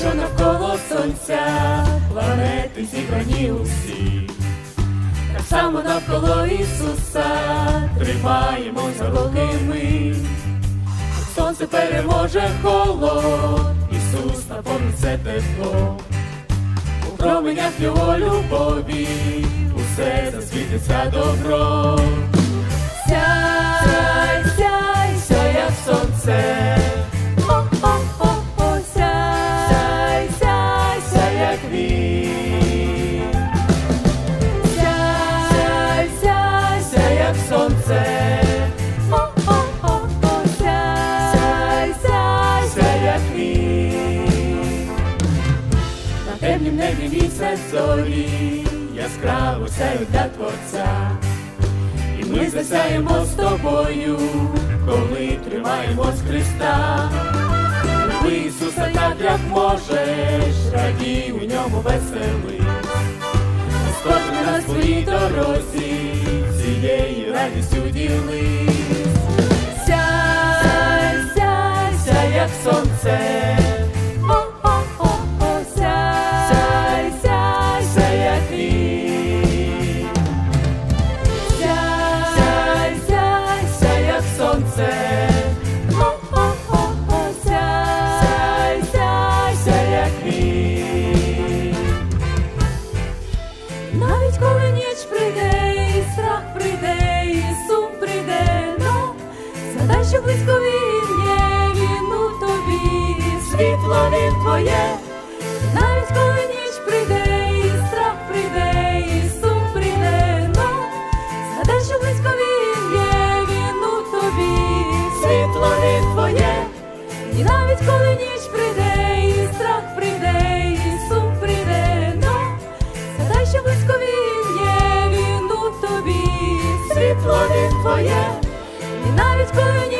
що навколо сонця, планети зібрані усі, так само навколо Ісуса, тримаємо за руки ми, сонце переможе холод, Ісус наповниться тепло, у променях його любові, усе засвітиться добро. Темнім небі місяць зорі, яскраво сяють для Творця. І ми засяємо з тобою, коли тримаємось Христа. Люби Ісуса так, як можеш, радій у ньому веселий. Господь на своїй дорозі, цією радістю ділись. Сонце. О-о-о-о, сяй. Навіть коли ніч прийде, страх прийде, сум прийде, ну згадай, близько він тобі, світло він твоє. Навіть коли ніч прийде, коли ніч прийде, і страх прийде, і сум прийде, но згадай, є, він у тобі, світло він твоє, і навіть коли ні.